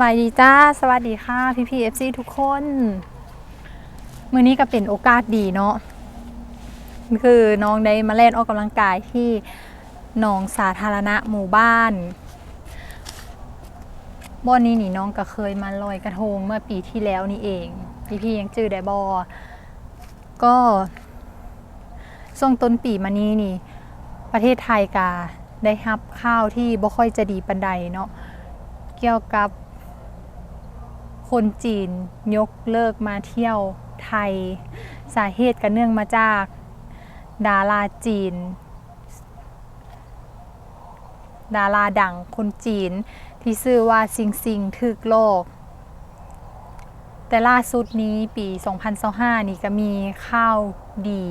บายดีจ้า สวัสดีค่ะ พี่พีเอฟซีทุกคน มือนี้ก็เป็นโอกาสดีเนาะคือน้องได้มาเล่นออกกำลังกายที่หนองสาธารณะหมู่บ้านบ่อนนี้นี่น้องก็เคยมาลอยกระทงเมื่อปีที่แล้วนี่เอง พี่พี่ยังจื้อได้บอก็ช่วงต้นปีมานี้นี่ ประเทศไทยกาได้รับข้าวที่บ่ค่อยจะดีปันใดเนาะเกี่ยวกับ คนจีนยกเลิกมาเที่ยวไทย สาเหตุก็เนื่องมาจากดาราจีน ดาราดังคนจีนที่ชื่อว่าซิงซิงถึกโลก แต่ล่าสุดนี้ปี 2025 นี่ก็มีข้าวดี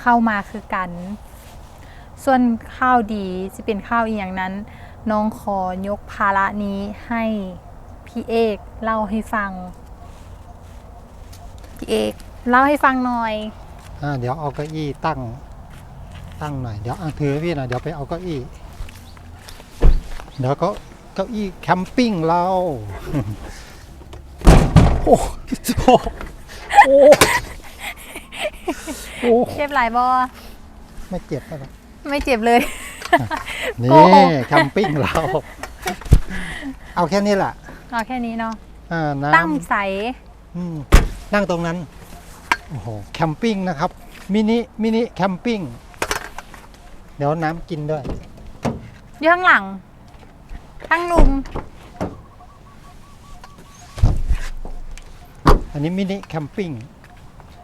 เข้ามาคือกัน ส่วนข้าวดีจะเป็นข้าวอีอย่างนั้น น้องขอยกภาระนี้ให้ พี่เอกเล่าให้ฟัง พี่เอกเล่าให้ฟังหน่อย อ่าเดี๋ยวเอาเก้าอี้ตั้ง ตั้งหน่อย เดี๋ยวเอาถือพี่หน่อยเดี๋ยวไปเอาเก้าอี้ เดี๋ยวก็เก้าอี้แคมปิ้งเรา โอ้โหโอ้โอ้เจ็บหลายบอไม่เจ็บนะครับไม่เจ็บเลย นี่โกหกแคมปิ้งเรา เอาแค่นี้แหละ เอาแค่นี้เนาะอ่าตั้งน้ำใสอืมนั่งตรงนั้น โอ้โห แคมปิ้งนะครับ มินิ มินิแคมปิ้ง เดี๋ยวน้ำกินด้วย อยู่ข้างหลังทั้งลุม อันนี้มินิแคมปิ้ง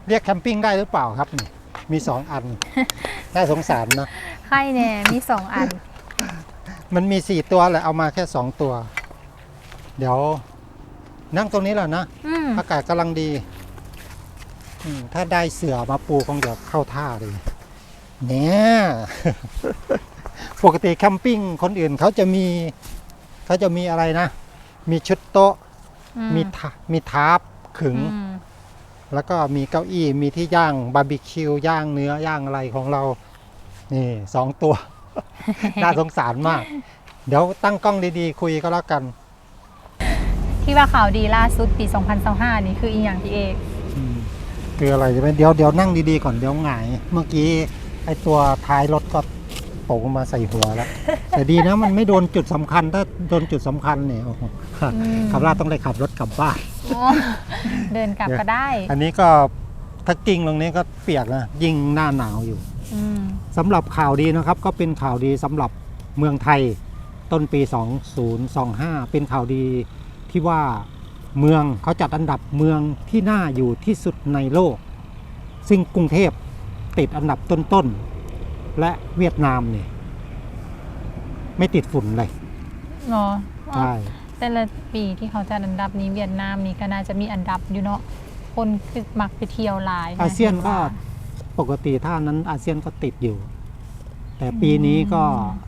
เรียกแคมปิ้งได้หรือเปล่าครับนี่มีสองอัน น่าสงสารนะ ไข่แน่มีสองอัน มันมีสี่ตัวแหละเอามาแค่สองตัว เดี๋ยว นั่งตรงนี้แหละนะ อืมอากาศกำลังดีอืมถ้าได้เสือมาปูคงจะเข้าท่าเลยเนี่ย ปกติแคมปิ้งคนอื่นเขาจะมีเขาจะมีอะไรนะ มีชุดโต๊ะ อืมีทามีทาร์ปขึง อืมแล้วก็มีเก้าอี้มีที่ย่างบาร์บีคิวย่างเนื้อย่างอะไรของเรา นี่สองตัว น่าสงสารมาก เดี๋ยวตั้งกล้องดีๆ คุยก็แล้วกัน ที่ว่าข่าวดีล่าสุดปี 2025 นี่คืออีอย่างพี่เอกอืมคืออะไรใช่ไหมเดี๋ยวเดี๋ยวนั่งดีๆก่อนเดี๋ยวหงาย เมื่อกี้ไอตัวท้ายรถก็ตกลงมาใส่หัวแล้ว แต่ดีนะมันไม่โดนจุดสำคัญถ้าโดนจุดสำคัญเนี่ยโอ้โหอืมขับลาดต้องได้ขับรถกลับบ้านโอ้เดินกลับก็ได้อันนี้ก็ถ้ากิ่งตรงนี้ก็เปียกนะยิ่งหน้าหนาวอยู่ อืมสำหรับข่าวดีนะครับก็เป็นข่าวดีสำหรับเมืองไทยต้นปี 2025 เป็นข่าวดี ที่ว่าเมืองเขาจัดอันดับเมืองที่น่าอยู่ที่สุดในโลก ซึ่งกรุงเทพติดอันดับต้นๆ และเวียดนามเนี่ยไม่ติดฝุ่นเลยเนาะใช่แต่ละปีที่เขาจัดอันดับนี้เวียดนามนี่ก็น่าจะมีอันดับอยู่เนาะคนคือมักไปเที่ยวหลายะอาเซียนก็ห็ว่าปกติถ้านั้นอาเซียนก็ติดอยู่ แต่ปีนี้ก็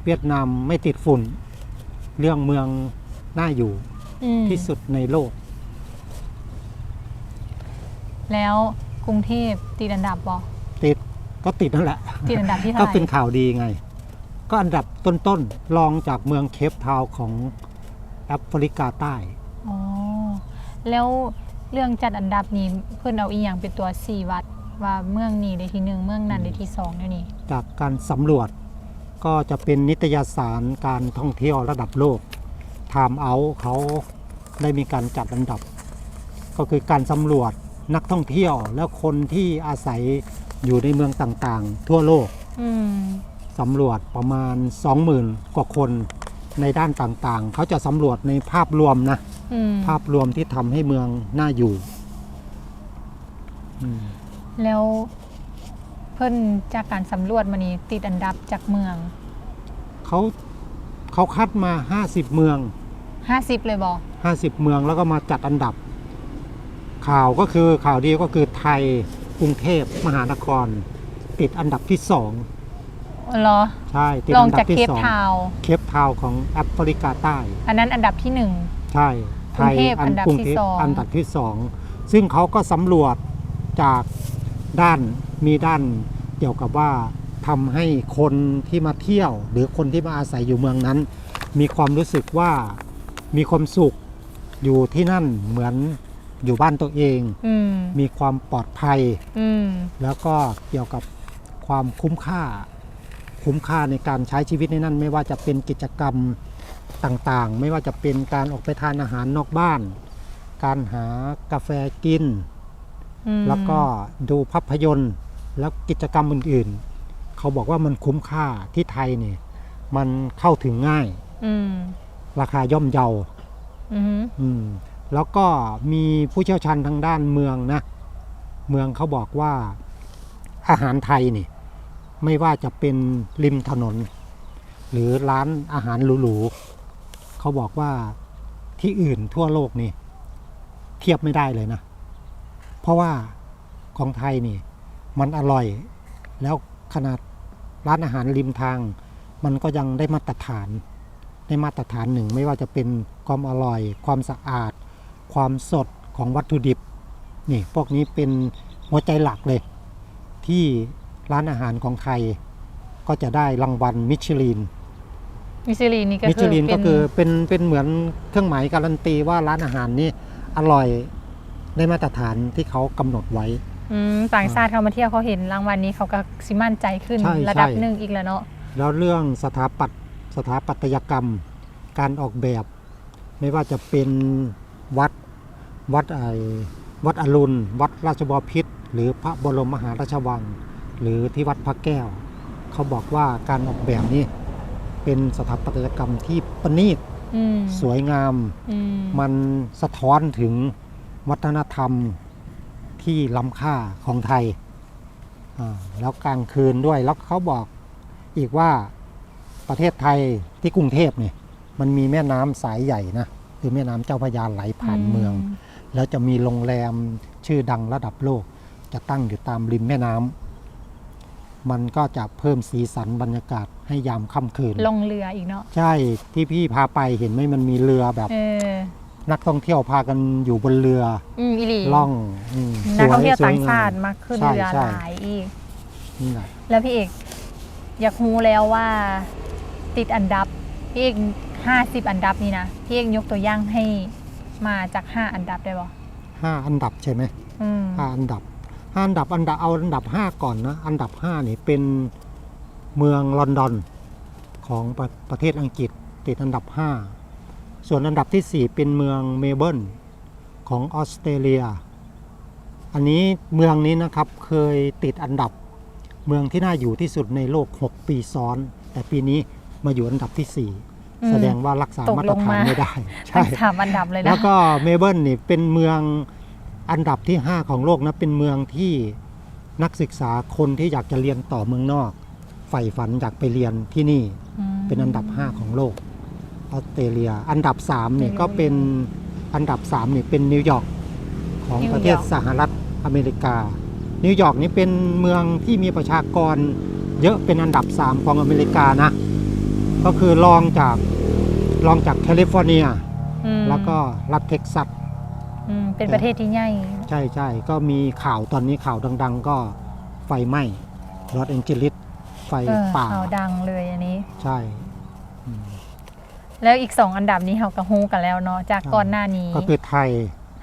เวียดนามไม่ติดฝุ่น เรื่องเมืองน่าอยู่ อืมที่สุดในโลก แล้วกรุงเทพติดอันดับบ่ติดก็ติดนั่นแหละ ติดอันดับที่เท่าก็ไหร่เป็นข่าวดีไง ก็อันดับต้นๆรองจากเมืองเคปทาวน์ของแอฟริกาใต้ อ๋อแล้วเรื่องจัดอันดับนี้เพื่อนเอาอีหยังเป็นตัวสี่วัดว่าเมืองนี้ได้ที่หนึ่งเมืองนั้นได้ที่สองเนี่ยนี่จากการสำรวจก็จะเป็นนิตยสารการท่องเที่ยวระดับโลก Time Out เขาได้มีการจัดอันดับ ก็คือการสำรวจนักท่องเที่ยว แล้วคนที่อาศัยอยู่ในเมืองต่างๆ ทั่วโลกอืมสำรวจประมาณ 20,000 กว่าคนในด้านต่างๆ เขาจะสำรวจในภาพรวมนะอืมภาพรวมที่ทำให้เมืองน่าอยู่อืมแล้วเพิ่นจากการสำรวจมานี่ติดอันดับจากเมือง เขาเขาคัดมา 50 เมือง 50เลยบ่50 เมืองแล้วก็มาจัดอันดับ ข่าวก็คือข่าวดีก็คือไทยกรุงเทพมหานคร ติดอันดับที่สองเหรอใช่ติดลองอันดัจากบที่เคปสองทาวน์เคปทาวน์ของแอฟริกาใต้ อันนั้นอันดับที่หนึ่ง ใช่ไทยกรุงเทพอันดับกรุงที่เทพสอง อันดับที่สองซึ่งเขาก็สำรวจจากด้านมีด้านเกี่ยวกับว่าทำให้คนที่มาเที่ยว หรือคนที่มาอาศัยอยู่เมืองนั้น มีความรู้สึกว่า มีความสุขอยู่ที่นั่นเหมือนอยู่บ้านตัวเอง อืมมีความปลอดภัย อืมแล้วก็เกี่ยวกับความคุ้มค่า คุ้มค่าในการใช้ชีวิตในนั้นไม่ว่าจะเป็นกิจกรรมต่างๆ ไม่ว่าจะเป็นการออกไปทานอาหารนอกบ้าน การหากาแฟกิน อืมแล้วก็ดูภาพยนตร์แล้วกิจกรรมอื่นๆ เขาบอกว่ามันคุ้มค่าที่ไทยเนี่ยมันเข้าถึงง่าย อืม ราคาย่อมเยาอืมอืมแล้วก็มีผู้เชี่ยวชาญทางด้านเมืองนะ เมืองเขาบอกว่าอาหารไทยนี่ ไม่ว่าจะเป็นริมถนน หรือร้านอาหารหรูๆเขาบอกว่าที่อื่นทั่วโลกนี่เทียบไม่ได้เลยนะ เพราะว่าของไทยนี่ มันอร่อย แล้วขนาดร้านอาหารริมทาง มันก็ยังได้มาตรฐาน ในมาตรฐานหนึ่ง ไม่ว่าจะเป็นความอร่อย ความสะอาด ความสดของวัตถุดิบนี่พวกนี้เป็นหัวใจหลักเลย ที่ร้านอาหารของไทยก็จะได้รางวัลมิชลินมิชลินนี่ก็มิชคือลินเป็ก็นคือเป็นเป็นเหมือนเครื่องหมายการันตีว่าร้านอาหารนี่อร่อยในมาตรฐานที่เขากำหนดไว้อืมต่างชาติเขามาเที่ยวเขาเห็นรางวัลนี้เขาก็สิมั่นใจขึ้นใช่ระดับใช่หนึ่งอีกแล้วเนาะแล้วเรื่องสถาปัตย์ สถาปัตยกรรม การออกแบบ ไม่ว่าจะเป็นวัดวัดไอวัดอรุณ วัดราชบพิตรหรือพระบรมมหาราชวัง หรือที่วัดพระแก้ว เขาบอกว่าการออกแบบนี้เป็นสถาปัตยกรรมที่ประณีตอืมสวยงามอืมมันสะท้อนถึงวัฒนธรรมที่ล้ำค่าของไทยอ่าแล้วกลางคืนด้วย แล้วเขาบอกอีกว่า ประเทศไทยที่กรุงเทพเนี่ยมันมีแม่น้ำสายใหญ่นะคือแม่น้ำเจ้าพระยาไหลผ่านเมือง แล้วจะมีโรงแรมชื่อดังระดับโลก จะตั้งอยู่ตามริมแม่น้ำมันก็จะเพิ่มสีสันบรรยากาศให้ยามค่ำคืน ลงเรืออีกเนาะใช่ที่พี่พาไปเห็นไหมมันมีเรือแบบ เออนักท่องเที่ยวพากันอยู่บนเรืออืมอีหลีล่องอืมนักท่องเที่ยวสต่างงชาติมาขึ้นใช่เรือใช่หลายอีก นี่แหละแล้วพี่เอก อยากรู้แล้วว่า ติดอันดับ พี่เอกห้าสิบอันดับนี่นะ พี่เอกยกตัวอย่างให้มาจากห้าอันดับได้บ่ห้าอันดับใช่ไหมอืมห้าอันดับห้าอันดับอันดับเอาอันดับห้าก่อนนะ อันดับห้านี่เป็นเมืองลอนดอนของประประเทศอังกฤษ ติดอันดับห้าส่วนอันดับที่สี่เป็นเมืองเมลเบิร์นของออสเตรเลีย อันนี้เมืองนี้นะครับเคยติดอันดับเมืองที่น่าอยู่ที่สุดในโลก 6 ปีซ้อน แต่ปีนี้ มาอยู่อันดับที่อืม4แสดงว่ารักษาตกมาลตรงฐานมาไม่ได้ทั้ใช่งสามอันดับเลยแล้นะวก็เมลเบิร์นนี่เป็นเมืองอันดับที่ 5 ของโลกนะ เป็นเมืองที่นักศึกษาคนที่อยากจะเรียนต่อเมืองนอกใฝ่ฝันอยากไปเรียนที่นี่อืมเป็นอันดับ 5 ของโลกออสเตรเลีย อันดับ3เนี่ยไม่รู้ก็เป็นอันดับ3เนี่ยเป็นนิวยอร์กของนิวยอร์กประเทศสหรัฐอเมริกา นิวยอร์กนี่เป็นเมืองที่มีประชากรเยอะเป็นอันดับ 3 ของอเมริกานะ ก็คือรองจากรองจากแคลิฟอร์เนีย อืมแล้วก็รัฐเท็กซัส อืมเป็นประเทศที่ใหญ่ ใช่ใช่ก็มีข่าวตอนนี้ข่าวดัง ๆ ก็ไฟไหม้ลอสแองเจลิสไฟเออป่า ข่าวดังเลยอันนี้ ใช่อืมแล้วอีกสองอันดับนี้เขาก็ฮู้กันแล้วเนาะจากใช่ก่อนหน้านี้ ก็คือไทย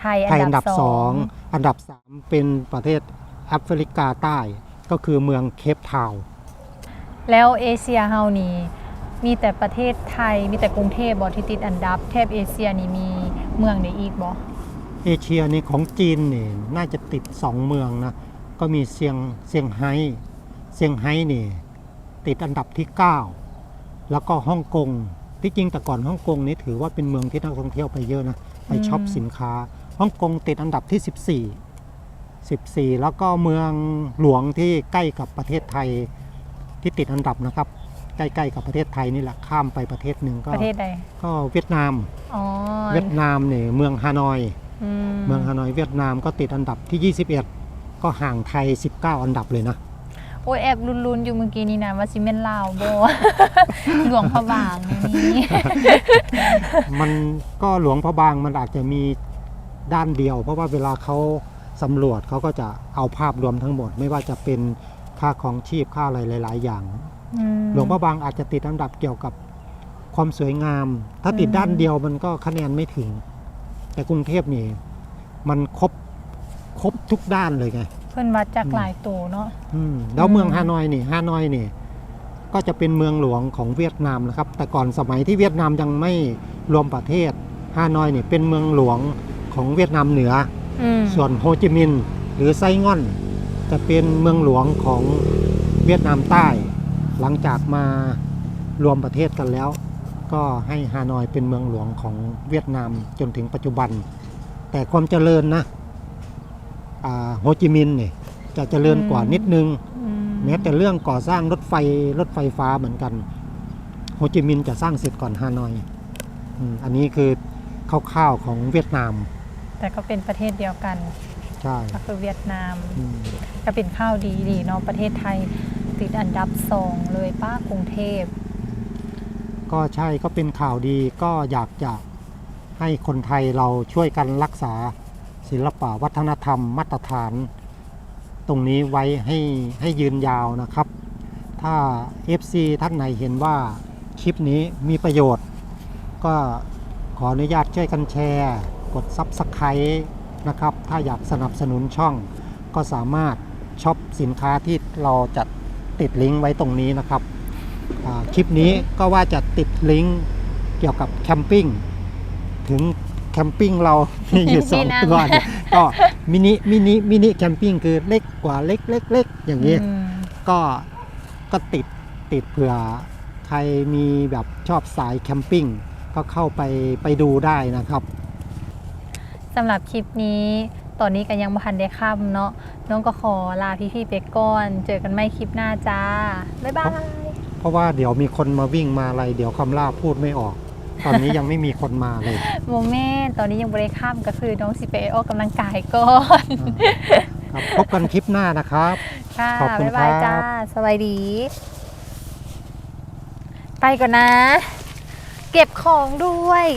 ไทยไทยอัอันนดัดับบสสอองงอันดับสามเป็นประเทศแอฟริกาใต้ ก็คือเมืองเคปทาวน์แล้วเอเชียเฮานี่ มีแต่ประเทศไทย มีแต่กรุงเทพบ่ที่ติดอันดับ แทบเอเชียนี่มีเมืองไหนอีกบ่เอเชียนี่ของจีนนี่น่าจะติดสองเมืองนะ ก็มีเซียงเซียงไฮ้เซียงไฮ้นี่ ติดอันดับที่ 9 แล้วก็ฮ่องกงที่จริงแต่ก่อนฮ่องกงนี่ถือว่าเป็นเมืองที่นักท่องเที่ยวไปเยอะนะไปช็อปสินค้าฮ่องกงติดอันดับที่ 14 14 แล้วก็เมืองหลวงที่ใกล้กับประเทศไทยที่ติดอันดับนะครับ ใกล้ๆกับประเทศไทยนี่แหละข้ามไปประเทศหนึ่งก็ประเทศใดก็เวียดนาม อ๋อเวียดนามเนี่ยเมืองฮานอย อืมเมืองฮานอยเวียดนามก็ติดอันดับที่ 21 ก็ห่างไทย 19 อันดับเลยนะ โอ้ยแอบลุ้นๆอยู่เมื่อกี้นี่นะว่าสิแม่นลาวบ่หลวงพระบางนี่มันก็หลวงพระบางมันอาจจะมีด้านเดียว เพราะว่าเวลาเขาสำรวจเขาก็จะเอาภาพรวมทั้งหมด ไม่ว่าจะเป็นค่าของชีพค่าอะไรหลาย ๆ อย่างอืม หลวงพระบางอาจจะติดอันดับเกี่ยวกับความสวยงาม ถ้าติดอืมด้านเดียวมันก็คะแนนไม่ถึง แต่กรุงเทพนี่ มันครบครบทุกด้านเลยไง เพิ่นวัดจากหลายตัวเนาะอืมแล้วอืมเมืองฮานอยนี่ฮานอยนี่ ก็จะเป็นเมืองหลวงของเวียดนามนะครับ แต่ก่อนสมัยที่เวียดนามยังไม่รวมประเทศฮานอยนี่เป็นเมืองหลวงของเวียดนามเหนืออืมส่วนโฮจิมินห์หรือไซง่อน จะเป็นเมืองหลวงของเวียดนามใต้ หลังจากมารวมประเทศกันแล้ว ก็ให้ฮานอยเป็นเมืองหลวงของเวียดนามจนถึงปัจจุบัน แต่ความเจริญนะอ่าโฮจิมินห์เนี่ยจะเจริญกว่านิดนึงอืมแม้แต่เรื่องก่อสร้างรถไฟรถไฟฟ้าเหมือนกัน โฮจิมินห์จะสร้างเสร็จก่อนฮานอยอืมอันนี้คือคร่าวๆของเวียดนาม แต่ก็เป็นประเทศเดียวกันใช่ก็คือเวียดนามอืมก็เป็นข้าวดีดีเนาะประเทศไทย ติดอันดับสองเลยป้ากรุงเทพ ก็ใช่ก็เป็นข่าวดีก็อยากจะให้คนไทยเราช่วยกันรักษาศิลปะวัฒนธรรมมาตรฐาน ตรงนี้ไว้ให้ให้ยืนยาวนะครับ ถ้า FC ท่านไหนเห็นว่าคลิปนี้มีประโยชน์ ก็ขออนุญาตช่วยกันแชร์ กด Subscribe นะครับ ถ้าอยากสนับสนุนช่องก็สามารถช็อปสินค้าที่เราจะ ติดลิงก์ไว้ตรงนี้นะครับอ่าคลิปนี้ก็ว่าจะติดลิงก์เกี่ยวกับแคมปิ้งถึงแคมปิ้งเรามีอยู่สองที่นั่งตัวเนี่ยก็มินิมินิมินิแคมปิ้งคือเล็กกว่าเล็กเล็กเล็กอย่างนี้อืมก็ก็ติดติดเผื่อใครมีแบบชอบสายแคมปิ้งก็เข้าไปไปดูได้นะครับสำหรับคลิปนี้ ตอนนี้ก็ยังบ่ทันได้ค่ำเนาะน้องก็ขอลาพี่ๆไปก่อนเจอกันไม่คลิปหน้าจ้าบ๊ายบาย เพราะว่าเดี๋ยวมีคนมาวิ่งมาอะไร เดี๋ยวคำล่าพูดไม่ออก ตอนนี้ยังไม่มีคนมาเลย โมเมนต์ตอนนี้ยังบริค่ำก็คือน้องสิไปออกกำลังกายก่อนอ่าครับพบกันคลิปหน้านะครับ ค่ะ ขอบคุณบ๊ายบายครับ จ้า สวัสดี ไปก่อนนะ เก็บของด้วย